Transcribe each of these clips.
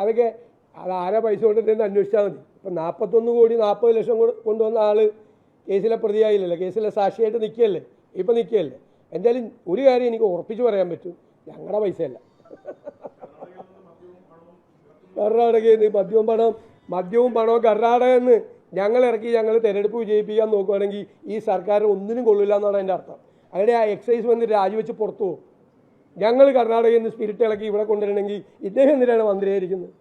അതൊക്കെ അത് ആരാ പൈസ കൊണ്ടിട്ടെന്ന് അന്വേഷിച്ചാൽ മതി. ഇപ്പം നാൽപ്പത്തൊന്ന് കോടി നാൽപ്പത് ലക്ഷം കൊണ്ടുവന്ന ആൾ കേസിലെ പ്രതിയായില്ലല്ലോ. കേസിലെ സാക്ഷിയായിട്ട് നിൽക്കുകയല്ലേ ഇപ്പം നിൽക്കുകയല്ലേ എന്തായാലും ഒരു കാര്യം എനിക്ക് ഉറപ്പിച്ച് പറയാൻ പറ്റും. ഞങ്ങളുടെ പൈസയല്ല. കർണാടകയിൽ നിന്ന് മദ്യവും പണം മദ്യവും പണവും കർണാടകയിൽ നിന്ന് ഞങ്ങൾ ഇറക്കി ഞങ്ങൾ തെരഞ്ഞെടുപ്പ് വിജയിപ്പിക്കാൻ നോക്കുകയാണെങ്കിൽ ഈ സർക്കാർ ഒന്നിനും കൊള്ളില്ല എന്നാണ് എന്റെ അർത്ഥം. അവിടെ ആ എക്സൈസ് വന്ന് രാജിവെച്ച് പുറത്തു പോകും. ഞങ്ങൾ കർണാടകയിൽ നിന്ന് സ്പിരിറ്റ് ഇളക്കി ഇവിടെ കൊണ്ടുവരണമെങ്കിൽ ഇദ്ദേഹം എന്തിനാണ് മന്ത്രിയായിരിക്കുന്നത്?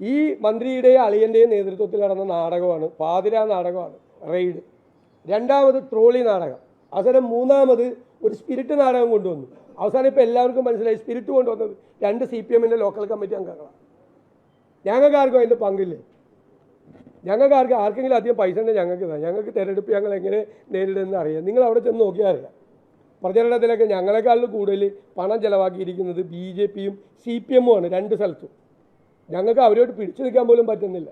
ഈ മന്ത്രിയുടെയും അളിയന്റെയും നേതൃത്വത്തിൽ നടന്ന നാടകമാണ് പാതിര നാടകമാണ് റെയ്ഡ്. രണ്ടാമത് ട്രോളി നാടകം. അവസാനം മൂന്നാമത് ഒരു സ്പിരിറ്റ് നാടകം കൊണ്ടുവന്നു. അവസാനം ഇപ്പോൾ എല്ലാവർക്കും മനസ്സിലായി സ്പിരിറ്റ് കൊണ്ടുവന്നത് രണ്ട് സി പി എമ്മിന്റെ ലോക്കൽ കമ്മിറ്റി അംഗങ്ങളാണ്. ഞങ്ങൾക്ക് ആർക്കും അതിന്റെ പങ്കില്ലേ? ഞങ്ങൾക്ക് ആർക്ക് ആർക്കെങ്കിലും അധികം പൈസ ഉണ്ടെങ്കിൽ ഞങ്ങൾക്ക് ഞങ്ങൾക്ക് തിരഞ്ഞെടുപ്പ് ഞങ്ങൾ എങ്ങനെ നേരിടുമെന്ന് അറിയാം. നിങ്ങൾ അവിടെ ചെന്ന് നോക്കിയാൽ അറിയാം. പ്രചരണത്തിലൊക്കെ ഞങ്ങളെക്കാളും കൂടുതൽ പണം ചിലവാക്കിയിരിക്കുന്നത് ബി ജെ പിയും സി പി എമ്മും ആണ് രണ്ട് സ്ഥലത്തും. ഞങ്ങൾക്ക് അവരോട് പിടിച്ചു നിൽക്കാൻ പോലും പറ്റുന്നില്ല.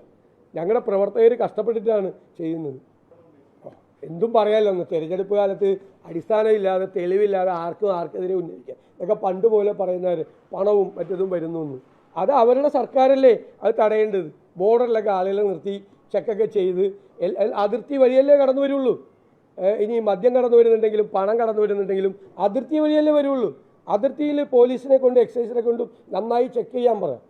ഞങ്ങളുടെ പ്രവർത്തകർ കഷ്ടപ്പെട്ടിട്ടാണ് ചെയ്യുന്നത്. എന്തും പറയാമല്ലോ തിരഞ്ഞെടുപ്പ് കാലത്ത് അടിസ്ഥാനമില്ലാതെ തെളിവില്ലാതെ ആർക്കും ആർക്കെതിരെ ഉന്നയിക്കാം. ഇതൊക്കെ പണ്ട് പോലെ പറയുന്നവർ പണവും മറ്റതും വരുന്നു അത് അവരുടെ സർക്കാരല്ലേ അത് തടയേണ്ടത്? ബോർഡറിലൊക്കെ ആളുകളെ നിർത്തി ചെക്കൊക്കെ ചെയ്ത് അതിർത്തി വഴിയല്ലേ കടന്നു വരുള്ളൂ? ഇനി മദ്യം കടന്നു വരുന്നുണ്ടെങ്കിലും പണം കടന്നു വരുന്നുണ്ടെങ്കിലും അതിർത്തി വഴിയല്ലേ വരുള്ളൂ. അതിർത്തിയിൽ പോലീസിനെ കൊണ്ട് എക്സൈസിനെ കൊണ്ടും നന്നായി ചെക്ക് ചെയ്യാൻ പറയാം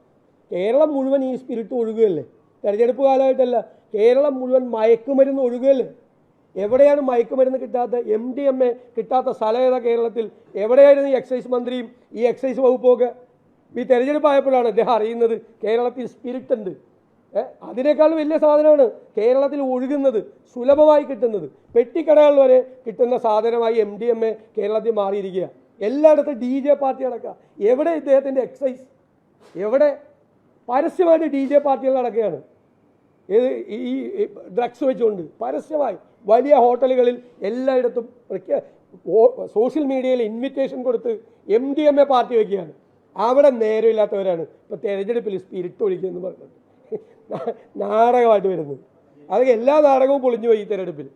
കേരളം മുഴുവൻ ഈ സ്പിരിറ്റ് ഒഴുകുകയല്ലേ? തെരഞ്ഞെടുപ്പ് കാലമായിട്ടല്ല കേരളം മുഴുവൻ മയക്കുമരുന്ന് ഒഴുകുകയല്ലേ? എവിടെയാണ് മയക്കുമരുന്ന് കിട്ടാത്ത എം ഡി എം എ കിട്ടാത്ത സ്ഥലം ഏതാ കേരളത്തിൽ? എവിടെയായിരുന്നു ഈ എക്സൈസ് മന്ത്രിയും ഈ എക്സൈസ് വകുപ്പൊക്കെ ഈ തെരഞ്ഞെടുപ്പ് ആയപ്പോഴാണ് അദ്ദേഹം അറിയുന്നത് കേരളത്തിൽ സ്പിരിറ്റ് ഉണ്ട്. അതിനേക്കാൾ വലിയ സാധനമാണ് കേരളത്തിൽ ഒഴുകുന്നത് സുലഭമായി കിട്ടുന്നത്. പെട്ടിക്കടകൾ വരെ കിട്ടുന്ന സാധനമായി എം ഡി എം എ കേരളത്തിൽ മാറിയിരിക്കുക. എല്ലായിടത്തും ഡി ജെ പാർട്ടി അടക്കുക എവിടെ ഇദ്ദേഹത്തിന്റെ എക്സൈസ് എവിടെ? പരസ്യമായിട്ട് ഡി ജെ പാർട്ടികൾ നടക്കുകയാണ്. ഏത് ഈ ഡ്രഗ്സ് വെച്ചുകൊണ്ട് പരസ്യമായി വലിയ ഹോട്ടലുകളിൽ എല്ലായിടത്തും സോഷ്യൽ മീഡിയയിൽ ഇൻവിറ്റേഷൻ കൊടുത്ത് M D M A party വയ്ക്കുകയാണ് അവിടെ നേരമില്ലാത്തവരാണ്. ഇപ്പോൾ തെരഞ്ഞെടുപ്പിൽ സ്പിരിറ്റ് ഒഴിക്കുക എന്ന് നാ- നാടകമായിട്ട് വരുന്നത്. അതൊക്കെ എല്ലാ നാടകവും പൊളിഞ്ഞു പോയി ഈ തെരഞ്ഞെടുപ്പിൽ.